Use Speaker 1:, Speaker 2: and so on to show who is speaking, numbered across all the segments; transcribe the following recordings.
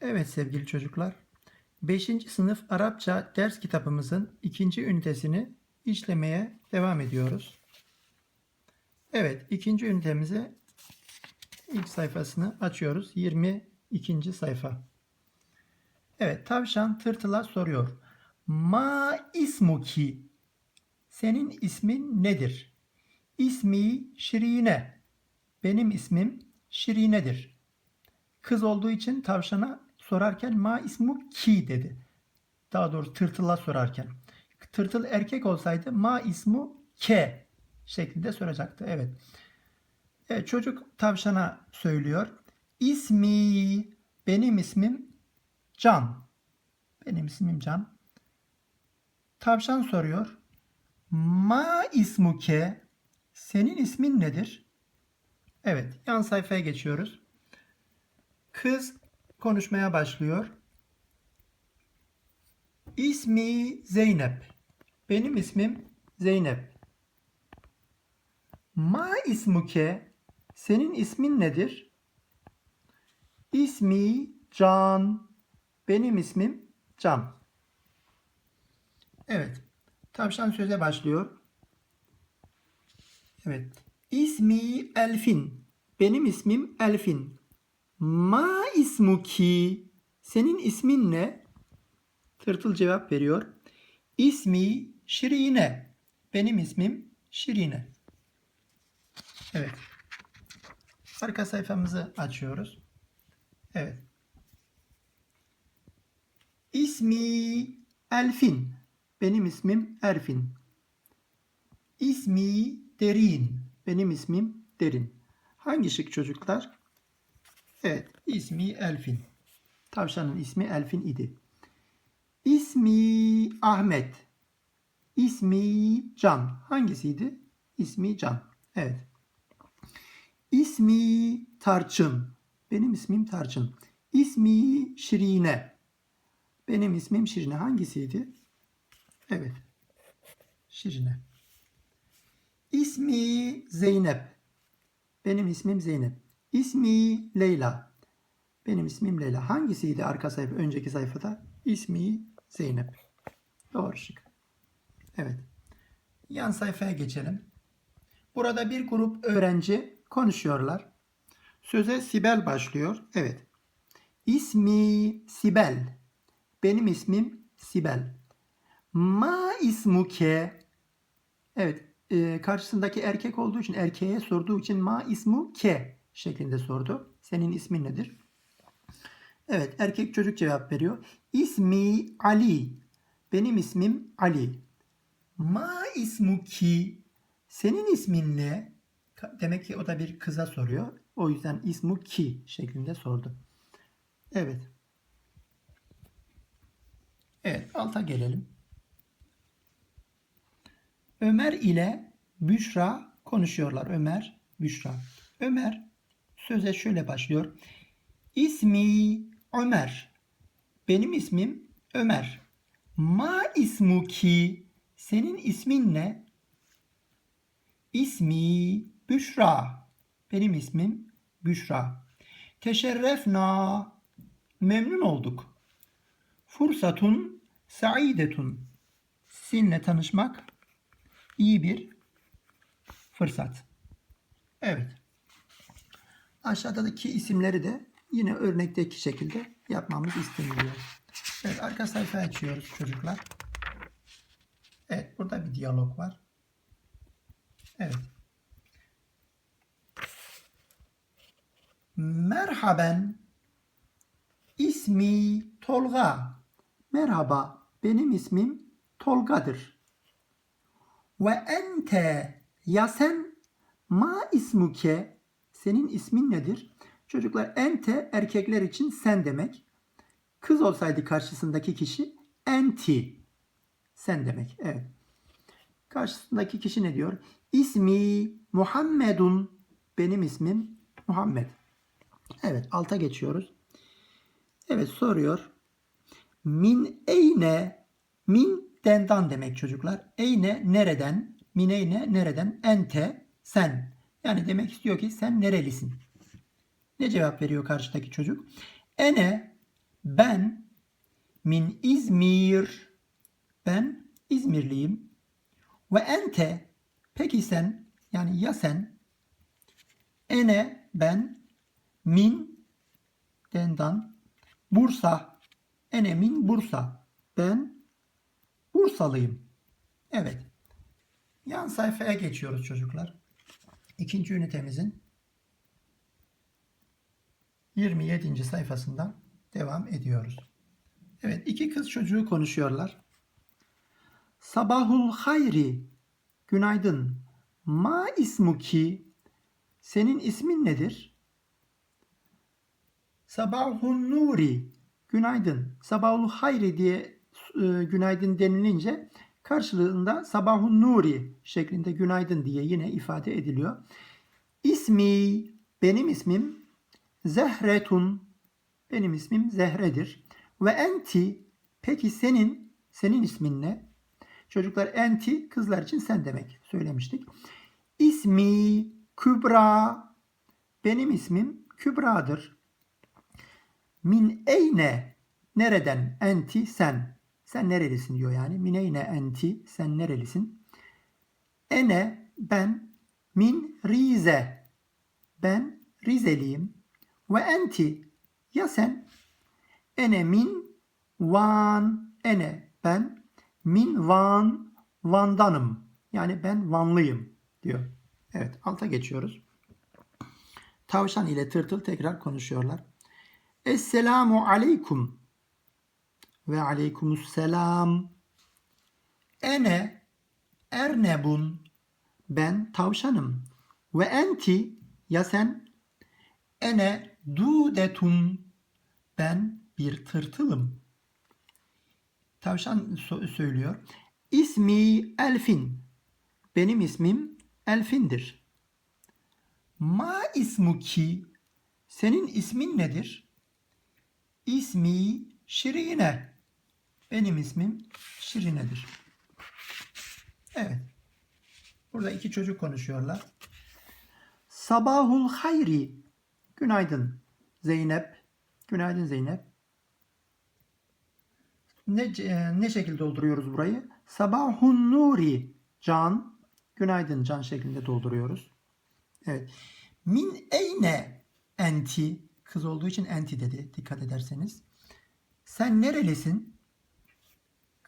Speaker 1: Evet sevgili çocuklar. 5. sınıf Arapça ders kitabımızın ikinci ünitesini işlemeye devam ediyoruz. Evet ikinci ünitemize ilk sayfasını açıyoruz. 22. sayfa. Evet tavşan tırtıla soruyor. Ma ismuki? Senin ismin nedir? İsmi Şirine. Benim ismim Şirine'dir. Kız olduğu için tavşana sorarken ma ismu ki dedi. Daha doğrusu tırtıla sorarken. Tırtıl erkek olsaydı ma ismu ke şeklinde soracaktı. Evet. evet çocuk tavşana söylüyor. İsmi benim ismim Can. Benim ismim Can. Tavşan soruyor. Ma ismuke senin ismin nedir? Evet, yan sayfaya geçiyoruz. Kız konuşmaya başlıyor. İsmi Zeynep. Benim ismim Zeynep. Ma ismuke. Senin ismin nedir? İsmi Can. Benim ismim Can. Evet. Tavşan söze başlıyor. Evet. İsmi Elfin. Benim ismim Elfin. Ma ismuki? Senin ismin ne? Tırtıl cevap veriyor. İsmi Şirine. Benim ismim Şirine. Evet. Arka sayfamızı açıyoruz. Evet. İsmi Elfin. Benim ismim Erfin. İsmi Derin. Benim ismim Derin. Hangi şık çocuklar? Evet, ismi Elfin. Tavşanın ismi Elfin idi. İsmi Ahmet. İsmi Can. Hangisiydi? İsmi Can. Evet. İsmi Tarçın. Benim ismim Tarçın. İsmi Şirine. Benim ismim Şirine. Hangisiydi? Evet. Şirine. İsmi Zeynep. Benim ismim Zeynep. İsmi Leyla. Benim ismim Leyla. Hangisiydi arka sayfa, önceki sayfada? İsmi Zeynep. Doğru şık. Evet. Yan sayfaya geçelim. Burada bir grup öğrenci konuşuyorlar. Söze Sibel başlıyor. Evet. İsmi Sibel. Benim ismim Sibel. Ma ismuke. Evet. E, karşısındaki erkek olduğu için erkeğe sorduğu için ma ismu ke şeklinde sordu. Senin ismin nedir? Evet erkek çocuk cevap veriyor. İsmi Ali. Benim ismim Ali. Ma ismu ki. Senin ismin ne? Demek ki o da bir kıza soruyor. O yüzden ismu ki şeklinde sordu. Evet. Evet alta gelelim. Ömer ile Büşra konuşuyorlar. Ömer, Büşra. Ömer söze şöyle başlıyor. İsmi Ömer. Benim ismim Ömer. Ma ismuki. Senin ismin ne? İsmi Büşra. Benim ismim Büşra. Teşerrefna. Memnun olduk. Fursatun saidetun. Sizinle tanışmak iyi bir fırsat. Evet. Aşağıdaki isimleri de yine örnekteki şekilde yapmamız isteniliyor. Evet arka sayfa açıyoruz çocuklar. Evet burada bir diyalog var. Evet. Merhaben. İsmi Tolga. Merhaba. Benim ismim Tolga'dır. Ve ente ya sen ma ismuke senin ismin nedir? Çocuklar ente erkekler için sen demek. Kız olsaydı karşısındaki kişi enti sen demek. Evet. Karşısındaki kişi ne diyor? İsmi Muhammedun. Benim ismim Muhammed. Evet alta geçiyoruz. Evet soruyor. Min eyne min dendan demek çocuklar. Eyne nereden? Mineyne nereden? Ente sen. Yani demek istiyor ki sen nerelisin? Ne cevap veriyor karşıdaki çocuk? Ene Ben min İzmir. Ben İzmirliyim. Ve ente peki sen yani ya sen ene ben min dendan Bursa ene min Bursa ben Bursalıyım. Evet. Yan sayfaya geçiyoruz çocuklar. İkinci ünitemizin 27. sayfasından devam ediyoruz. Evet iki kız çocuğu konuşuyorlar. Sabahul hayri. Günaydın. Ma ismuki. Senin ismin nedir? Sabahun nuri. Günaydın. Sabahul hayri diye e, günaydın denilince karşılığında sabahun nuri şeklinde günaydın diye yine ifade ediliyor. İsmi benim ismim Zehretun benim ismim Zehre'dir. Ve enti peki senin senin ismin ne? Çocuklar enti kızlar için sen demek söylemiştik. İsmi Kübra benim ismim Kübra'dır. Min eyne nereden enti sen sen nerelisin diyor yani. Mineyne enti sen nerelisin? Ene ben min Rize ben Rizeliyim. Ve enti ya sen ene min Van ene ben min Van Van'danım. Yani ben Vanlıyım diyor. Evet alta geçiyoruz. Tavşan ile tırtıl tekrar konuşuyorlar. Esselamu aleykum ve aleykümselam. Ene ernebun ben tavşanım. Ve enti ya sen ene dudetun ben bir tırtılım. Tavşan so- söylüyor. İsmi Elfin. Benim ismim Elfin'dir. Ma ismuki. Senin ismin nedir? İsmi Şirine. Benim ismim Şirine'dir. Evet. Burada iki çocuk konuşuyorlar. Sabahul hayri. Günaydın Zeynep. Günaydın Zeynep. Ne, e, ne şekilde dolduruyoruz burayı? Sabahun nuri. Can. Günaydın Can şeklinde dolduruyoruz. Evet. Min eyne enti. Kız olduğu için enti dedi. Dikkat ederseniz. Sen nerelisin?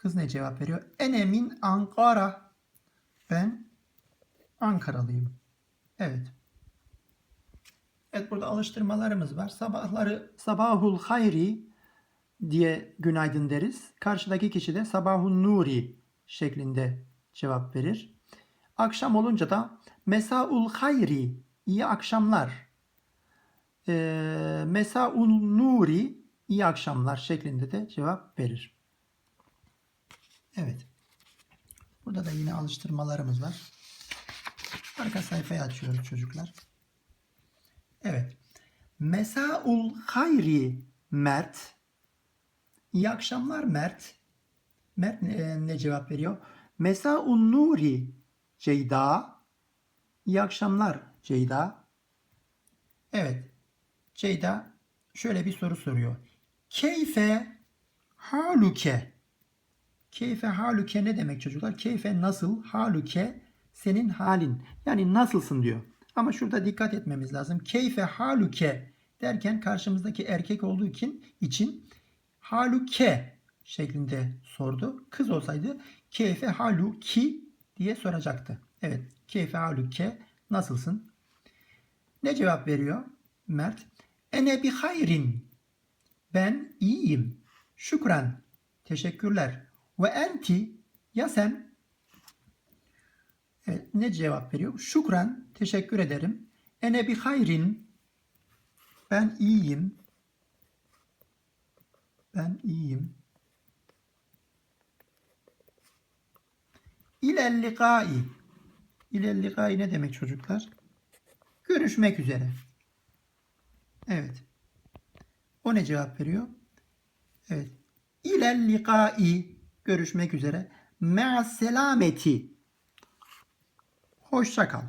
Speaker 1: Kız ne cevap veriyor? Ene min Ankara. Ben Ankaralıyım. Evet. Evet burada alıştırmalarımız var. Sabahları sabahul hayri diye günaydın deriz. Karşıdaki kişi de sabahun nuri şeklinde cevap verir. Akşam olunca da mesaul hayri iyi akşamlar. E, mesaul nuri iyi akşamlar şeklinde de cevap verir. Evet. Burada da yine alıştırmalarımız var. Arka sayfayı açıyoruz çocuklar. Evet. Mesaul hayri Mert. İyi akşamlar Mert. Mert ne, ne cevap veriyor? Mesaul nuri Ceyda. İyi akşamlar Ceyda. Evet. Ceyda şöyle bir soru soruyor. Keyfe haluke. Keyfe haluke ne demek çocuklar? Keyfe nasıl? Haluke senin halin. Yani nasılsın diyor. Ama şurada dikkat etmemiz lazım. Keyfe haluke derken karşımızdaki erkek olduğu için için haluke şeklinde sordu. Kız olsaydı keyfe haluki diye soracaktı. Evet. Keyfe haluke nasılsın? Ne cevap veriyor Mert? Ene bi hayrin. Ben iyiyim. Şükran. Teşekkürler. Ve enti ya sen Evet, ne cevap veriyor? Şükran, teşekkür ederim. Ene bi hayrin. Ben iyiyim. Ben iyiyim. İlel likai. Ne demek çocuklar? Görüşmek üzere. Evet. O ne cevap veriyor? Evet. İlel likai. Görüşmek üzere. Me'as selameti. Hoşça kal.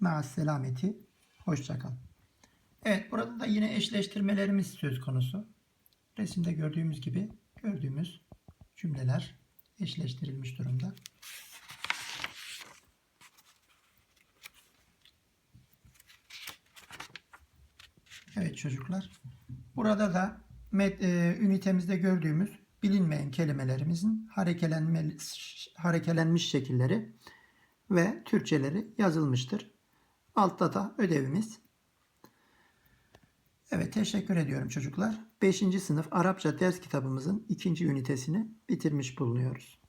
Speaker 1: Me'as selameti. Hoşça kal. Evet burada da yine eşleştirmelerimiz söz konusu. Resimde gördüğümüz gibi gördüğümüz cümleler eşleştirilmiş durumda. Evet çocuklar. Burada da met, e, ünitemizde gördüğümüz bilinmeyen kelimelerimizin harekelenmiş şekilleri ve Türkçeleri yazılmıştır. Altta da ödevimiz. Evet teşekkür ediyorum çocuklar. 5. sınıf Arapça ders kitabımızın ikinci ünitesini bitirmiş bulunuyoruz.